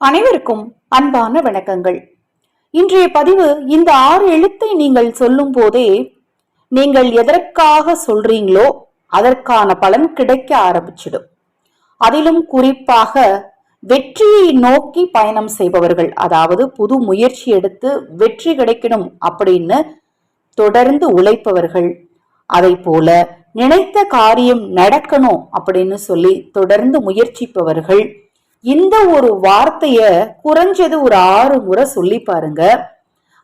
அனைவருக்கும் அன்பான வணக்கங்கள். இன்றைய பதிவு இந்த ஆறு எழுத்தை நீங்கள் சொல்லும் போதே நீங்கள் எதற்காக சொல்றீங்களோ அதற்கான பலன் கிடைக்க ஆரம்பிச்சிடும். அதிலும் குறிப்பாக வெற்றியை நோக்கி பயணம் செய்பவர்கள் அதாவது புது முயற்சி எடுத்து வெற்றி கிடைக்கணும் அப்படின்னு தொடர்ந்து உழைப்பவர்கள் அதை போல நினைத்த காரியம் நடக்கணும் அப்படின்னு சொல்லி தொடர்ந்து முயற்சிப்பவர்கள் இந்த ஒரு வார்த்தைய குறைஞ்சது ஒரு ஆறு முறை சொல்லி பாருங்க.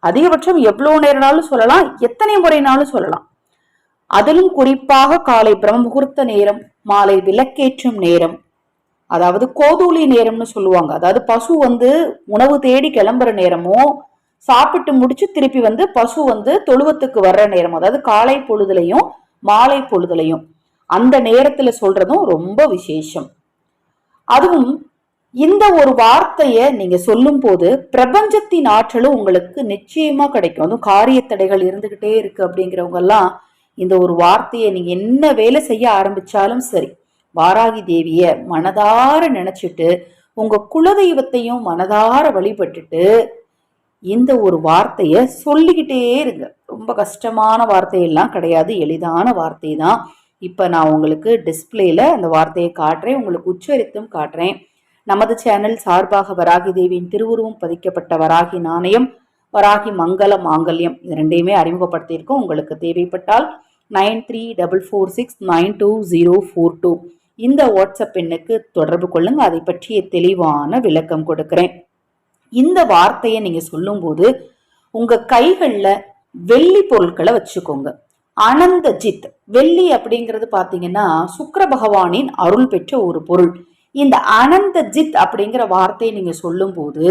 அதிகபட்சம் எவ்வளவு நேரம்னாலும் சொல்லலாம் எத்தனை முறைனாலும் சொல்லலாம். அதிலும் குறிப்பாக காலை பிரம முகூர்த்த நேரம் மாலை விளக்கேற்றும் நேரம் அதாவது கோதூளி நேரம்னு சொல்லுவாங்க. அதாவது பசு வந்து உணவு தேடி கிளம்புற நேரமோ சாப்பிட்டு முடிச்சு திருப்பி வந்து பசு வந்து தொழுவத்துக்கு வர்ற நேரம் அதாவது காலை பொழுதுலையும் மாலை பொழுதுலையும். அந்த நேரத்துல சொல்றதும் ரொம்ப விசேஷம். அதுவும் இந்த ஒரு வார்த்தையை நீங்க சொல்லும் போது பிரபஞ்சத்தின் ஆற்றலும் உங்களுக்கு நிச்சயமா கிடைக்கும். அதுவும் காரிய தடைகள் இருந்துகிட்டே இருக்கு அப்படிங்கிறவங்க எல்லாம் இந்த ஒரு வார்த்தையை நீங்க என்ன வேலை செய்ய ஆரம்பிச்சாலும் சரி வாராகி தேவிய மனதார நினைச்சிட்டு உங்க குலதெய்வத்தையும் மனதார வழிபட்டுட்டு இந்த ஒரு வார்த்தைய சொல்லிக்கிட்டே இருங்க. ரொம்ப கஷ்டமான வார்த்தையெல்லாம் கிடையாது. எளிதான வார்த்தை தான் இப்போ நான் உங்களுக்கு டிஸ்பிளேல அந்த வார்த்தையை காட்டுறேன். உங்களுக்கு உச்சரித்தும் காட்டுறேன். நமது சேனல் சார்பாக வராகி தேவியின் திருவுருவம் பதிக்கப்பட்ட வராகி நாணயம் வராகி மங்கள மாங்கல்யம். இது ரெண்டையுமே அறிமுகப்படுத்தியிருக்கோம். உங்களுக்கு தேவைப்பட்டால் nine three double four six nine two zero four two இந்த வாட்ஸ்அப் எண்ணுக்கு தொடர்பு கொள்ளுங்க. அதை பற்றிய தெளிவான விளக்கம் கொடுக்கிறேன். இந்த வார்த்தையை நீங்கள் சொல்லும்போது உங்கள் கைகளில் வெள்ளி பொருட்களை வச்சுக்கோங்க. அனந்த ஜித். வெள்ளி அப்படிங்கிறது பார்த்தீங்கன்னா சுக்கர பகவானின் அருள் பெற்ற ஒரு பொருள். இந்த அனந்த ஜித் அப்படிங்கிற வார்த்தையை நீங்க சொல்லும்போது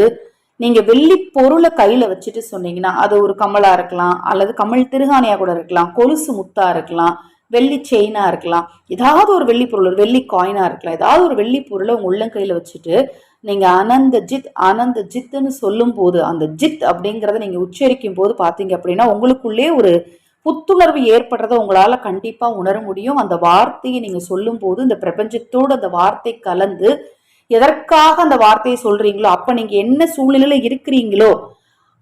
நீங்க வெள்ளி பொருளை கையில வச்சுட்டு சொன்னீங்கன்னா அது ஒரு கமலா இருக்கலாம் அல்லது கமல் திருகாணியா கூட இருக்கலாம் கொலுசு முத்தா இருக்கலாம் வெள்ளி செயினா இருக்கலாம் ஏதாவது ஒரு வெள்ளி பொருள் ஒரு வெள்ளி காயினா இருக்கலாம் ஏதாவது ஒரு வெள்ளி பொருளை உங்க உள்ளங்கையில வச்சுட்டு நீங்க அனந்த ஜித் அனந்த ஜித்துன்னு சொல்லும் போது அந்த ஜித் அப்படிங்கிறத நீங்க உச்சரிக்கும் போது பாத்தீங்க அப்படின்னா உங்களுக்குள்ளே ஒரு புத்துணர்வு ஏற்படுறத உங்களால் கண்டிப்பாக உணர முடியும். அந்த வார்த்தையை நீங்கள் சொல்லும்போது இந்த பிரபஞ்சத்தோடு அந்த வார்த்தை கலந்து எதற்காக அந்த வார்த்தையை சொல்கிறீங்களோ அப்போ நீங்கள் என்ன சூழ்நிலையில் இருக்கிறீங்களோ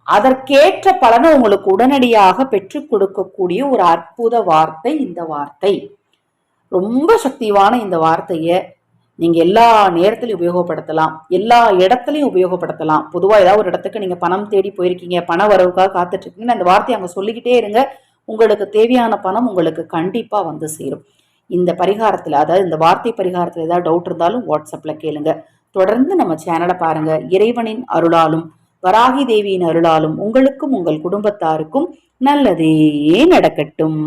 அதற்கேற்ற பலனை உங்களுக்கு உடனடியாக பெற்றுக் கொடுக்கக்கூடிய ஒரு அற்புத வார்த்தை இந்த வார்த்தை. ரொம்ப சக்திவான இந்த வார்த்தையை நீங்கள் எல்லா நேரத்திலையும் உபயோகப்படுத்தலாம். எல்லா இடத்துலையும் உபயோகப்படுத்தலாம். பொதுவாக ஏதாவது ஒரு இடத்துக்கு நீங்கள் பணம் தேடி போயிருக்கீங்க பண வரவுக்காக காத்துட்ருக்கீங்கன்னு அந்த வார்த்தையை அங்கே சொல்லிக்கிட்டே இருங்க. உங்களுக்கு தேவையான பணம் உங்களுக்கு கண்டிப்பாக வந்து சேரும். இந்த பரிகாரத்தில் அதாவது இந்த வார்த்தை பரிகாரத்தில் ஏதாவது டவுட் இருந்தாலும் வாட்ஸ்அப்பில் கேளுங்க. தொடர்ந்து நம்ம சேனலை பாருங்க. இறைவனின் அருளாலும் வராகி தேவியின் அருளாலும் உங்களுக்கும் உங்கள் குடும்பத்தாருக்கும் நல்லதே நடக்கட்டும்.